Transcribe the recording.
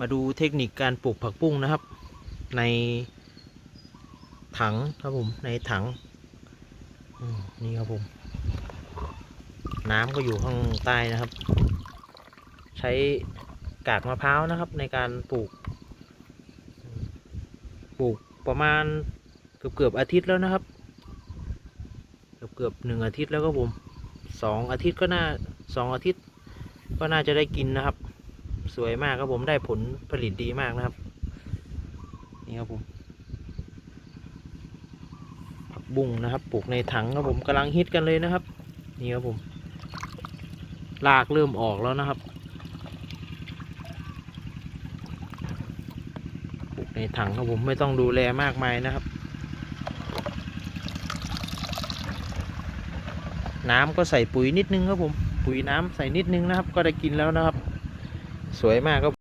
มาดูเทคนิคการปลูกผักบุ้งนะครับ ในถังครับผมในถังนี่ครับผม น้ำก็อยู่ข้างใต้นะครับ ใช้กากมะพร้าวนะครับ ในการปลูก ปลูกประมาณเกือบเกือบอาทิตย์แล้วนะครับ เกือบเกือบหนึ่งอาทิตย์แล้วก็ผมสองอาทิตย์ก็น่าสองอาทิตย์ก็น่าจะได้กินนะครับ สวยมากครับผมได้ผลผลิตดีมากนะครับ นี่ครับผมผักบุ้งนะครับปลูกในถังครับผมกำลังฮิตกันเลยนะครับ นี่ครับผมรากเริ่มออกแล้วนะครับปลูกในถังครับผมไม่ต้องดูแลมากมายนะครับ น้ำก็ใส่ปุ๋ยนิดนึงครับผม ปุ๋ยน้ำใส่นิดนึงนะครับ ก็ได้กินแล้วนะครับ สวยมากครับ